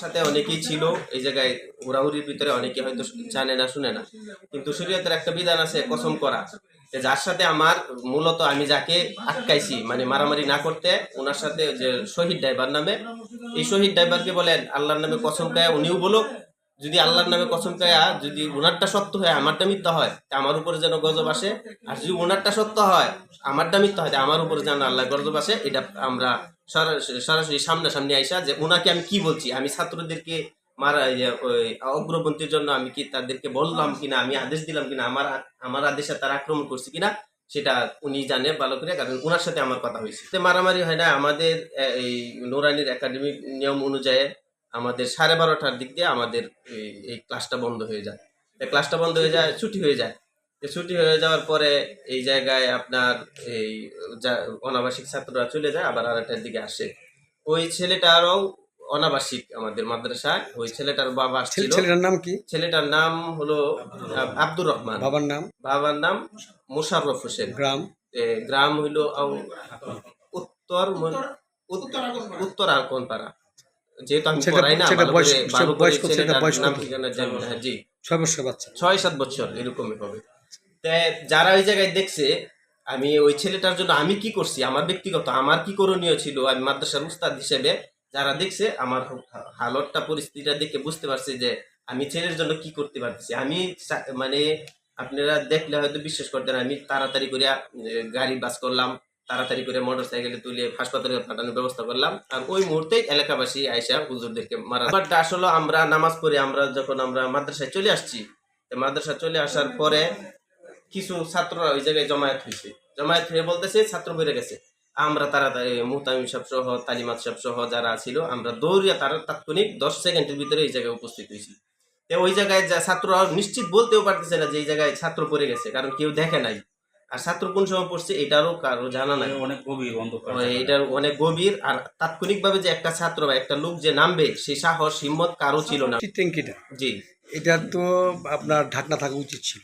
সাথে অনেকেই ছিল, এই জায়গায় হুড়াহুড়ির ভিতরে অনেকে হয়তো জানে না, শুনে না। কিন্তু শরীয়তের একটা বিধান আছে, কসম করা। যার সাথে আমার মূলত আমি যাকে আটকাইছি মানে মারামারি না করতে, ওনার সাথে যে শহীদ ড্রাইভার নামে, এই শহীদ ড্রাইভারকে বলেন, আল্লাহর নামে কসম খায় উনিও বলুক যদি আল্লাহর নামে কসম খায়া যদি ওনারটা সত্য হয় আমারটা মিথ্যা হয় তা আমার উপরে যেন গজব আসে। আর যদি ওনারটা সত্য হয় আমারটা মিথ্যা হয় আমার উপরে যেন আল্লাহ গজব আসে এটা আমরা সরাসরি সামনাসামনি আইসা যে ওনাকে আমি কি বলছি? আমি ছাত্রদেরকে মারা ইয়ে, অগ্রপন্থীর জন্য আমি কি তাদেরকে বললাম কিনা আমি আদেশ দিলাম কিনা আমার আমার আদেশে তারা আক্রমণ করছে কিনা সেটা উনি জানে ভালো করে কারণ ওনার সাথে আমার কথা হয়েছে। মারামারি হয় না আমাদের এই নোরানির একাডেমিক নিয়ম অনুযায়ী আমাদের সাড়ে বারোটার দিক দিয়ে আমাদের এই- এই ক্লাসটা বন্ধ হয়ে যায়। ক্লাসটা বন্ধ হয়ে যায় ছুটি হয়ে যায়। ছুটি হয়ে যাওয়ার পরে এই জায়গায় আপনার এই যা- অনাবাসিক ছাত্ররা চলে যায় আবার আরেকটার দিকে আসে। ওই ছেলেটারও অনাবাসিক আমাদের মাদ্রাসায়। ওই ছেলেটার বাবা ছেলেটার নাম কি? ছেলেটার নাম হলো আব্দুর রহমান। বাবার নাম? বাবার নাম মোশাররফ হোসেন। গ্রাম? গ্রাম হইল আউ- উত্তর উত্তর উত্তর আর কোন পাড়া যেহেতু আমি না সেটা বয়স- বয়স সেটা বয়স হ্যাঁ, জি। ছয় বছর বাচ্চা। ছয় সাত বছর এরকমই হবে। যারা ওই জায়গায় দেখছে আমি ওই ছেলেটার জন্য আমি কি করছি? আমার ব্যক্তিগত আমার কি করণীয় ছিল? আমি মাদ্রাসার উস্তাদ হিসেবে যারা দেখছে আমার হালতটা পরিস্থিতিটা দেখে বুঝতে পারছি যে আমি ছেলের জন্য কি করতে পারতেছি। আমি মানে আপনারা দেখলে হয়তো বিশ্বাস করতেন আমি তাড়াতাড়ি করে গাড়ি বাস করলাম। তাড়াতাড়ি করে মোটর সাইকেলে তুলে হাসপাতালে পাঠানোর ব্যবস্থা করলাম। আর ওই মুহূর্তে এলাকাবাসী আয়সা হুজুরদেরকে মারা ব্যাপারটা আসলে আমরা নামাজ পড়ে আমরা যখন আমরা মাদ্রাসায় চলে আসছি মাদ্রাসা চলে আসার পরে কিছু ছাত্ররা ওই জায়গায় জমায়েত হয়েছে। জমায়েত হয়ে বলতেছে, ছাত্র বেড়ে গেছে। আমরা তাড়াতাড়ি মুহতামিম সাহেব সহ, তালিমাত সাহেব সহ যারা ছিল, আমরা দৌড়িয়া তারা তাৎক্ষণিক দশ সেকেন্ডের ভিতরে এই জায়গায় উপস্থিত হয়েছি। তো ওই জায়গায় ছাত্ররা নিশ্চিত বলতেও পারতেছে না যে এই জায়গায় ছাত্র পড়ে গেছে, কারণ কেউ দেখে নাই। আর ছাত্র কোন সময় পড়ছে এটারও কারও জানা নাই। অনেক গভীর অন্ধকার এটার অনেক গভীর আর তাৎক্ষণিকভাবে যে একটা ছাত্র বা একটা লোক যে নামবে সেই সাহস হিম্মত কারও ছিল না। ট্যাঙ্কিটা। জি। এটা তো আপনার ঢাকনা থাকা উচিত ছিল।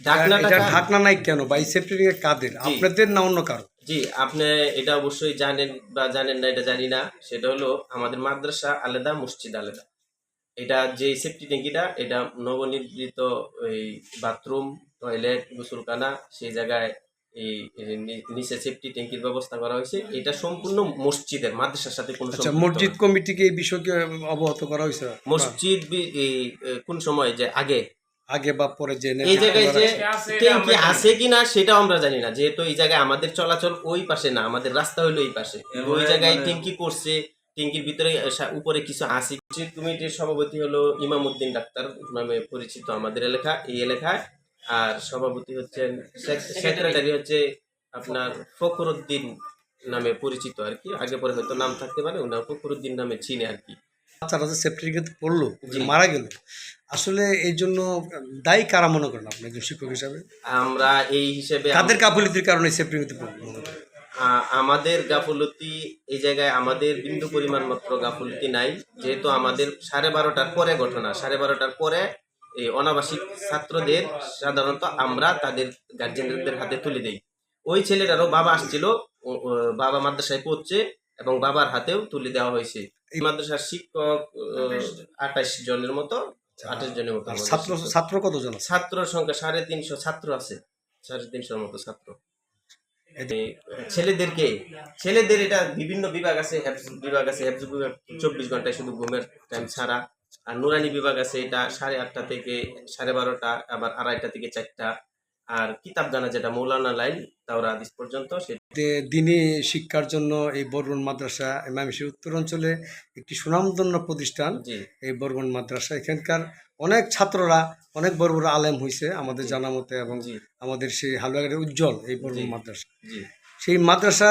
ঢাকনাটা ঢাকনা নাই কেন? বা এই সেফটি কাদের আপনাদের না অন্য কারও? জি আপনি এটা অবশ্যই জানেন বা জানেন না এটা জানি না। সেটা হলো আমাদের মাদ্রাসা আলাদা মসজিদ আলাদা। এটা যে সেফটি ট্যাঙ্কিটা এটা নবনির্মিত ওই বাথরুম টয়লেট গোসলখানা সেই জায়গায় এই এই নিচে সেফটি ট্যাঙ্কির ব্যবস্থা করা হয়েছে। এটা সম্পূর্ণ মসজিদের মাদ্রাসার সাথে কোনো আচ্ছা মসজিদ কমিটিকে এই বিষয়কে অবগত করা হয়েছে? মসজিদ এই কোন সময় যে আগে? আগে বা পরে যে এই জায়গায় যে ট্যাঙ্কি আছে কিনা সেটাও আমরা জানি না। যেহেতু এই জায়গায় আমাদের চলাচল ওই পাশে না আমাদের রাস্তা হলো এই পাশে। ওই জায়গায় মানে- ট্যাঙ্কি করছে ট্যাঙ্কির ভিতরে উপরে কিছু আছে। মসজিদ কমিটির সভাপতি হলো ইমামউদ্দিন ডাক্তার নামে পরিচিত আমাদের এলাকা এই এলাকায়। আর সভাপতি হচ্ছেন সেক্রেটারি হচ্ছে আপনার ফখরুদ্দিন নামে পরিচিত আর কি। আগে পরে হয়তো নাম থাকতে পারে ওনার ফখরুদ্দিন নামে চিনে আর কি। যে পড়ল মারা গেল। আসলে এই জন্য দায়ী কারা মনে করেন আপনি একজন শিক্ষক হিসাবে? আমরা এই হিসেবে কাদের কাফলিতির কারণে পড়ল আমাদের গাফলতি এই জায়গায় আমাদের বিন্দু পরিমাণ মাত্র গাফলতি নাই। যেহেতু আমাদের সাড়ে বারোটার পরে ঘটনা সাড়ে বারোটার পরে এই অনাবাসিক ছাত্রদের সাধারণত আমরা তাদের গার্জেনদের হাতে তুলে দেই। ওই ছেলেটারও বাবা আসছিল বাবা মাদ্রাসায় পড়ছে এবং বাবার হাতেও তুলে দেওয়া হয়েছে। এই মাদ্রাসার শিক্ষক আঠাশ জনের মতো আঠাশ জনের মতো আমাদের ছাত্র ছাত্র কতজন আছে? ছাত্রর সংখ্যা সাড়ে তিনশো ছাত্র আছে। সাড়ে তিনশোর মতো ছাত্র। ছেলেদেরকে, ছেলেদের এটা বিভিন্ন বিভাগ আছে বিভাগ আছে বিভাগ চব্বিশ ঘন্টায় শুধু ঘুমের টাইম ছাড়া। আর নুরানি বিভাগ আছে, এটা সাড়ে আটটা থেকে সাড়ে বারোটা, আবার আড়াইটা থেকে চারটা। আর কিতাব জানা যেটা মৌলানা লাইন তাওরা আদিস পর্যন্ত সেটা দিনী শিক্ষার জন্য এই বরগুন মাদ্রাসা এমআইসির উত্তর অঞ্চলে একটি সুনামধন্য প্রতিষ্ঠান এই বরগুন মাদ্রাসা। এখানকার অনেক ছাত্ররা অনেক বড় বড় আলেম হয়েছে আমাদের জানা মতে এবং আমাদের সেই হালুয়াগের উজ্জ্বল এই বরগুন মাদ্রাসা। সেই মাদ্রাসা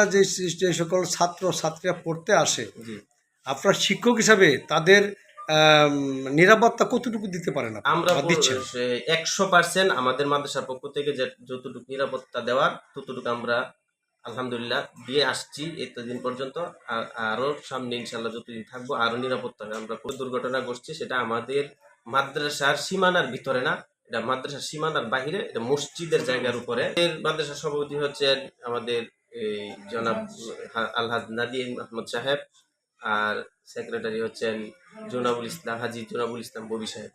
যে সকল ছাত্র ছাত্রীরা পড়তে আসে আপনার শিক্ষক হিসাবে তাদের নিরাপত্তা কতটুকু দিতে পারেন? আমরা বা দিচ্ছেন? একশো পার্সেন্ট আমাদের মাদ্রাসার পক্ষ থেকে যে যতটুকু নিরাপত্তা দেওয়ার ততটুকু আমরা আলহামদুলিল্লাহ দিয়ে আসছি এতদিন পর্যন্ত। আর আরও সামনে ইনশাল্লাহ যতদিন থাকব আরও নিরাপত্তা আমরা কোনো দুর্ঘটনা ঘটছে সেটা আমাদের মাদ্রাসার সীমানার ভিতরে না। এটা মাদ্রাসার সীমানার বাহিরে এটা মসজিদের জায়গার উপরে। এর মাদ্রাসার সভাপতি হচ্ছেন আমাদের এই জনাব আলহাজ নাদিম আহমদ সাহেব। আর সেক্রেটারি হচ্ছেন জোনাবুল ইসলাম হাজি জোনাবুল ইসলাম ববি সাহেব।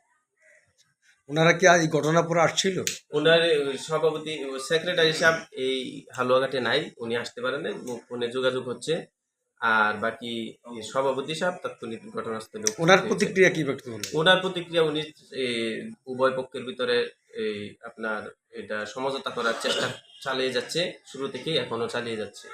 ওনারা কি এই ঘটনা পরে আসছিল? ওনার সভাপতি সেক্রেটারি সাহেব এই হালুয়াঘাটে নাই উনি আসতে পারেন ফোনে যোগাযোগ হচ্ছে। আর বাকি সভাপতি সাহেব তাৎক্ষণিক ঘটনাস্থলে ওনার প্রতিক্রিয়া কি ব্যক্ত ওনার প্রতিক্রিয়া উনি উভয় পক্ষের ভিতরে এই আপনার এটা সমঝোতা করার চেষ্টা চালিয়ে যাচ্ছে শুরু থেকেই এখনও চালিয়ে যাচ্ছে।